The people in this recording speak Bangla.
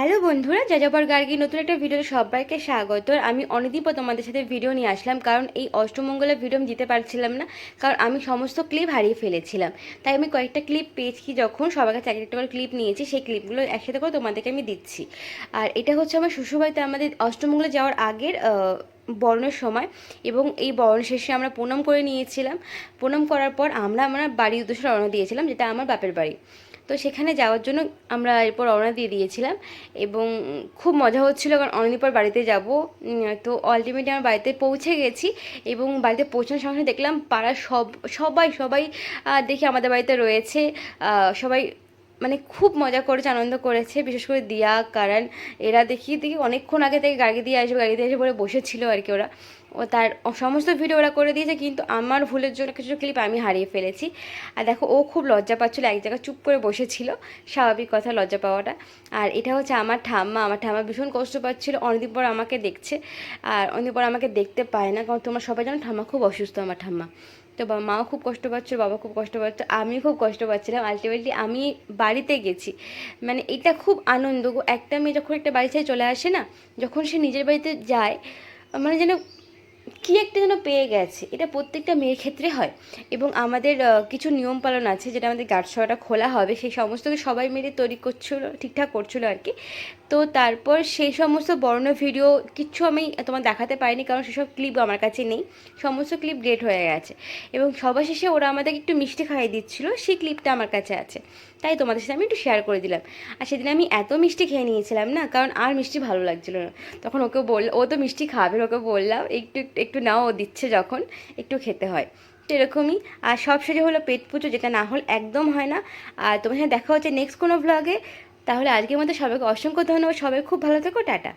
হ্যালো বন্ধুরা যাযাবর গার্গি, নতুন একটা ভিডিওতে সবাইকে স্বাগত। আমি অনেকদিন পর তোমাদের সাথে ভিডিও নিয়ে আসলাম, কারণ এই অষ্টমঙ্গলা ভিডিও আমি দিতে পারছিলাম না, কারণ আমি সমস্ত ক্লিপ হারিয়ে ফেলেছিলাম। তাই আমি কয়েকটা ক্লিপ পেয়েছি, যখন সবার কাছে এক একটা করে ক্লিপ নিয়েছি, সেই ক্লিপগুলো একসাথে করে তোমাদেরকে আমি দিচ্ছি। আর এটা হচ্ছে আমার শ্বশুরবাড়িতে আমাদের অষ্টমঙ্গলা যাওয়ার আগের বরণের সময় এবং এই বরণ শেষে আমরা প্রণাম করে নিয়েছিলাম। প্রণাম করার পর আমরা আমরা বাড়ির উদ্দেশ্যে রওনা দিয়েছিলাম, যেটা আমার বাপের বাড়ি। তো সেখানে যাওয়ার জন্য আমরা এরপর রওনা দিয়ে দিয়েছিলাম এবং খুব মজা হচ্ছিল কারণ অনেকদিন পর বাড়িতে যাব। তো আলটিমেটলি আমার বাড়িতে পৌঁছে গেছি এবং বাড়িতে পৌঁছানোর সঙ্গে দেখলাম পাড়ার সব, সবাই সবাই দেখি আমাদের বাড়িতে রয়েছে। সবাই মানে খুব মজা করেছে, আনন্দ করেছে, বিশেষ করে দিয়া কারণ এরা দেখি দেখি অনেকক্ষণ আগে থেকে গাড়ি দিয়ে আসবে, গাড়ি দিয়ে এসে বলে বসেছিল আর কি ওরা। ও তার সমস্ত ভিডিও ওরা করে দিয়েছে, কিন্তু আমার ভুলের জন্য কিছু ক্লিপ আমি হারিয়ে ফেলেছি। আর দেখো, ও খুব লজ্জা পাচ্ছিলো, এক জায়গায় চুপ করে বসেছিল, স্বাভাবিক কথা লজ্জা পাওয়াটা। আর এটা হচ্ছে আমার ঠাম্মা আমার ঠাম্মা ভীষণ কষ্ট পাচ্ছিল, অনেকদিন পর আমাকে দেখছে, আর অনেকদিন পর আমাকে দেখতে পায় না, কারণ তোমরা সবাই জানো ঠাম্মা খুব অসুস্থ আমার ঠাম্মা। তো বা- মাও খুব কষ্ট পাচ্ছিল বাবা খুব কষ্ট পাচ্ছে, আমি খুব কষ্ট পাচ্ছিলাম। আলটিমেটলি আমি বাড়িতে গেছি। মানে এটা খুব আনন্দ একটা মেয়ে যখন একটা বাড়ি ছেড়ে চলে আসে না, যখন সে নিজের বাড়িতে যায় মানে যেন কি একটা যেন পেয়ে গেছে। এটা প্রত্যেকটা মেয়ের ক্ষেত্রে হয়। এবং আমাদের কিছু নিয়ম পালন আছে যেটা আমাদের গাঁটছড়াটা খোলা হবে। সেই সমস্ত কিছু সবাই মিলে তৈরি করছিল, ঠিকঠাক করছিল আর কি। তো তারপর সেই সমস্ত বর্ণ ভিডিও কিচ্ছু আমি তোমার দেখাতে পারিনি কারণ সেসব ক্লিপ আমার কাছে নেই। সমস্ত ক্লিপ ডেট হয়ে গেছে। এবং সবার শেষে ওরা আমাদেরকে একটু মিষ্টি খাইয়ে দিচ্ছিল। সেই ক্লিপটা আমার কাছে আছে। তাই তোমাদের সাথে আমি একটু শেয়ার করে দিলাম। আর সেদিন আমি এত মিষ্টি খেয়ে নিয়েছিলাম না, কারণ আর মিষ্টি ভালো লাগছিল না। তখন ওকে বল, ও তো মিষ্টি খাবে, ওকে বললাম, একটু, একটু- একটু নাও ও দিচ্ছে যখন একটু খেতে হয়। তো এরকমই। আর সব শেষে হলো পেট পুজো, যেটা না হল একদম হয় না। আর তোমার সাথে দেখা হচ্ছে নেক্সট কোনো ব্লগে তাহলে আজকের মধ্যে সবাইকে অসংখ্য ধন্যবাদ। সবাই খুব ভালো থেকো, টাটা।